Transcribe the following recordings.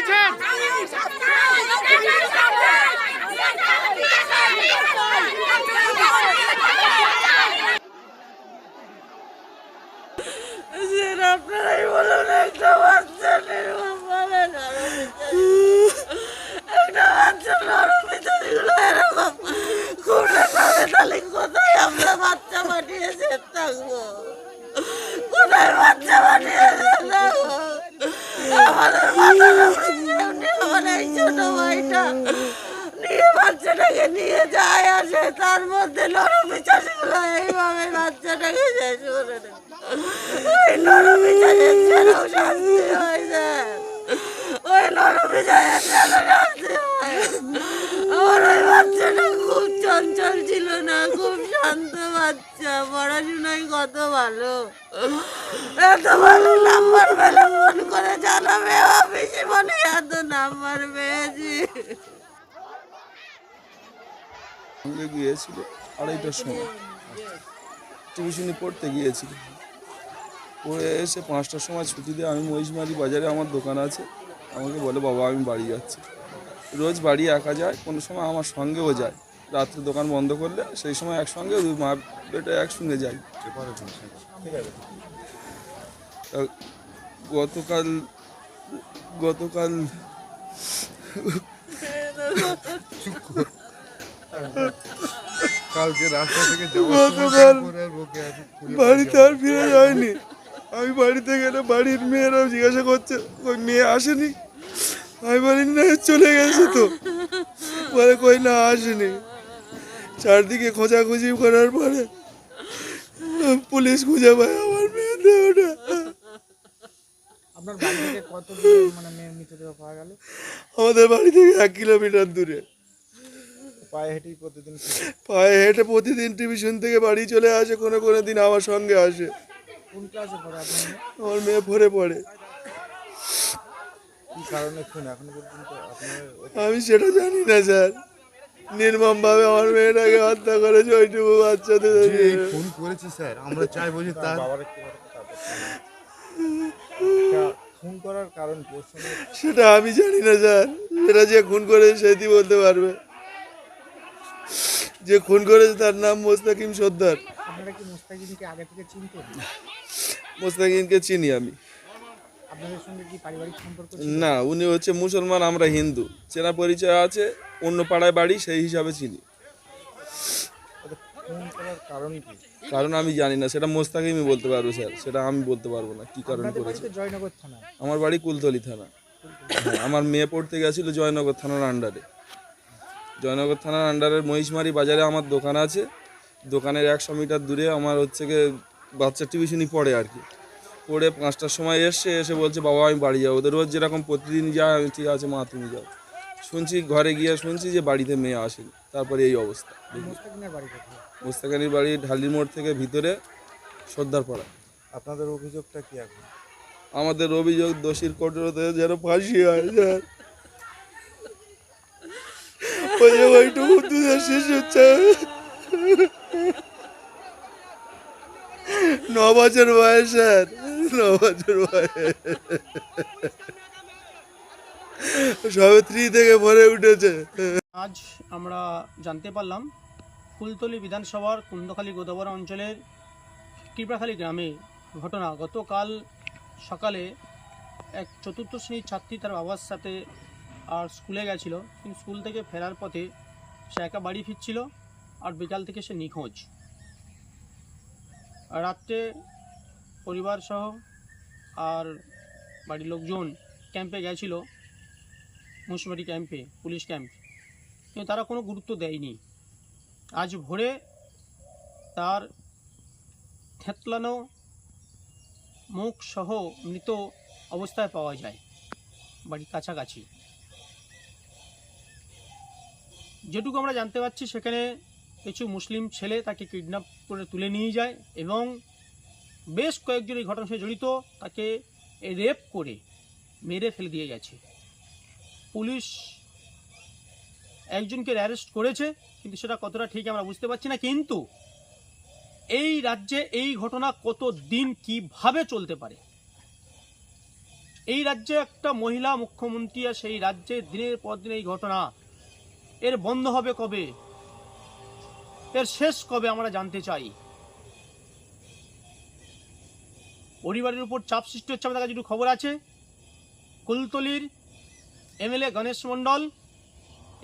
চাইছেন? আপনারাই বলুন একটা বাচ্চা নরম এরকম কোথায় আমরা বাচ্চা কোথায় বাচ্চা আমাদের ভাইটা নিয়ে বাচ্চাটাকে নিয়ে যায় আসে তার মধ্যে নরম বিচারিগুলো এইভাবে বাচ্চাটাকে শেষ করে দেয়। ওই বিচারের যেন শাস্তি হয় ওই নরম বিচারের যেন শাস্তি আমার ওই বাচ্চাটা খুব চঞ্চল ছিল না, খুব শান্ত বাচ্চা, পড়াশোনায় কত ভালো? এত ভালো নাম্বার পেলে ফোন করে জানাবে অফিসে মনে এত নাম্বার পেয়েছি। সঙ্গে গিয়েছিল, আড়াইটার সময়। টিউশনি পড়তে গিয়েছিল। পড়ে এসে পাঁচটার সময় ছুটি দিয়ে আমি মহিষমারি বাজারে আমার দোকান আছে। আমাকে বলে, বাবা, আমি বাড়ি যাচ্ছি। রোজ বাড়ি একা যায়, কোনো সময় আমার সঙ্গেও যায়। রাত্রে দোকান বন্ধ করলে সেই সময় একসঙ্গে দুই মা বেটা একসঙ্গে যাই। গতকাল গতকাল কালকে রাস্তা থেকে গতকাল বাড়িতে আর ফিরে যায়নি। আমি বাড়িতে গেলে বাড়ির মেয়েরাও জিজ্ঞাসা করছে ওই মেয়ে আসেনি? আমি চলে গেছে তো। বলে কই না আসেনি। চারদিকে খোঁজাখুঁজি করার পরে পুলিশ খুঁজে পায় আমার মেয়ে দেহটা। আপনার বাড়ি থেকে কত দূরে মানে মেয়ের মৃতদেহ পাওয়া গেল? আমাদের বাড়ি থেকে এক কিলোমিটার দূরে। পায়ে হেঁটেই প্রতিদিন পায়ে হেঁটে প্রতিদিন টিভিশন থেকে বাড়ি চলে আসে কোনো কোনো দিন আমার সঙ্গে আসে। কোন ক্লাসে পড়ে আপনার আমার মেয়ে ভরে পড়ে। কি কারণে খুন? এখনও পর্যন্ত আপনার আমি সেটা জানি না স্যার। নির্মম ভাবে আমার মেয়েটাকে হত্যা করেছে ওইটুকু বাচ্চাদের যে ফোন করেছে স্যার। আমরা চাইব যে তার খুন করার কারণ সেটা আমি জানি না স্যার। সেটা যে খুন করেছে সেটি বলতে পারবে। যে খুন করেছে তার নাম মোস্তাকিম সর্দার। আপনারা কি মুস্তাকিমকে আগে থেকে চিনতেন? মোস্তাকিমকে চিনি আমি। আপনাদের সঙ্গে কি পারিবারিক সম্পর্ক না উনি হচ্ছে মুসলমান আমরা হিন্দু। চেনা পরিচয় আছে? অন্য পাড়ায় বাড়ি সেই হিসাবে চিনি। কারণ কি কারণ আমি জানি না সেটা মোস্তাকিমই বলতে পারব স্যার সেটা আমি বলতে পারব না কি কারণ করেছে। জয়নগর থানা? আমার বাড়ি কুলতলি থানা। হ্যাঁ, আমার মেয়ে পড়তে গেছিল জয়নগর থানার আন্ডারে জয়নগর থানার আন্ডারের মহিষমারি বাজারে আমার দোকান আছে। দোকানের একশো মিটার দূরে আমার হচ্ছে গিয়ে বাচ্চা টিউশনই পড়ে আর কি। পড়ে পাঁচটার সময় এসছে এসে বলছে বাবা আমি বাড়ি যাব। ওদের রোজ যেরকম প্রতিদিন যায় আমি ঠিক আছে মা তুমি যাও। শুনছি ঘরে গিয়ে শুনছি যে বাড়িতে মেয়ে আসেনি। তারপরে এই অবস্থা মোস্তাকানির বাড়ি ঢালির মোড় থেকে ভিতরে সর্দারপাড়া। আপনাদের অভিযোগটা কি এখন? আমাদের অভিযোগ দোষীর কঠোরতে যেন ফাঁসি হয় স্যার। ওই যে ওইটুকু দুধের শিশু চা- ন বছর বয়স স্যার। ন বছর বয়স। সবে থ্রি থেকে ভরে উঠেছে। আজ আমরা জানতে পারলাম, ফুলতলি বিধানসভার কুন্দখালী গোদাবরা অঞ্চলের কৃপাখালী গ্রামে ঘটনা। গতকাল সকালে এক চতুর্থ শ্রেণির ছাত্রী তার বাবার সাথে আর স্কুলে গেছিল, কিন্তু স্কুল থেকে ফেরার পথে সে একা বাড়ি ফিরছিল আর বিকাল থেকে সে নিখোঁজ। রাত্রে পরিবার সহ আর বাড়ির লোকজন ক্যাম্পে গেছিল। মুন্সিপালিটি ক্যাম্পে, পুলিশ ক্যাম্প। কিন্তু তারা কোনো গুরুত্ব দেয়নি। আজ ভোরে তার থেতলানো মুখ সহ মৃত অবস্থায় পাওয়া যায় বাড়ির কাছাকাছি। যেটুকু আমরা জানতে পারছি, সেখানে কিছু মুসলিম ছেলে তাকে কিডন্যাপ করে তুলে নিয়ে যায় এবং বেশ কয়েকজন এই ঘটনার সাথে জড়িত তাকে রেপ করে মেরে ফেলে দিয়ে গেছে। পুলিশ একজনকে অ্যারেস্ট করেছে, কিন্তু সেটা কতটা ঠিক আমরা বুঝতে পারছি না, কিন্তু এই রাজ্যে এই ঘটনা কত দিন কীভাবে চলতে পারে? এই রাজ্যে একটা মহিলা মুখ্যমন্ত্রী আর সেই রাজ্যে দিনের পর দিন এই ঘটনা, এর বন্ধ হবে কবে? এর শেষ কবে আমরা জানতে চাই? পরিবারের উপর চাপ সৃষ্টি হচ্ছে, আমাদের কাছে একটু খবর আছে। কুলতলির এমএলএ গণেশ মণ্ডল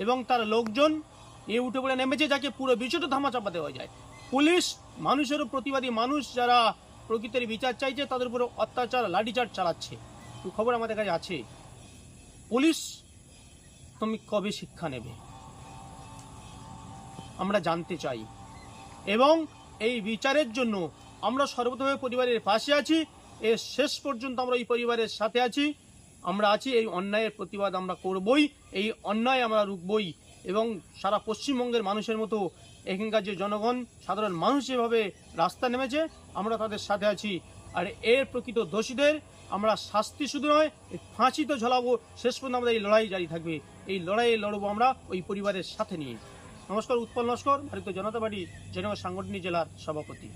এবং তার লোকজন এ উঠে পড়ে নেমেছে যাকে পুরো বিষয়টা ধামাচাপা দেওয়া যায়। পুলিশ মানুষেরও প্রতিবাদী মানুষ যারা প্রকৃতির বিচার চাইছে, তাদের উপরে অত্যাচার, লাঠিচার্জ চালাচ্ছে। খবর আমাদের কাছে আছে? পুলিশ তুমি কবে শিক্ষা নেবে? আমরা জানতে চাই। এবং এই বিচারের জন্য আমরা সর্বতভাবে পরিবারের পাশে আছি। এর শেষ পর্যন্ত আমরা এই পরিবারের সাথে আছি। আমরা আছি, এই অন্যায়ের প্রতিবাদ আমরা করবই, এই অন্যায় আমরা রুখবই। এবং সারা পশ্চিমবঙ্গের মানুষের মতো এখানকার যে জনগণ, সাধারণ মানুষ যেভাবে রাস্তা নেমেছে, আমরা তাদের সাথে আছি। আর এর প্রকৃত দোষীদের আমরা শাস্তি শুধু নয় ফাঁসি তো ঝলাবো, শেষ পর্যন্ত আমাদের এই লড়াই জারি থাকবে। এই লড়াইয়ে লড়বো আমরা ওই পরিবারের সাথে নিয়ে। নমস্কার, উৎপল নস্কর, ভারতীয় জনতা পার্টি, জেনেভা সাংগঠনিক জেলার সভাপতি।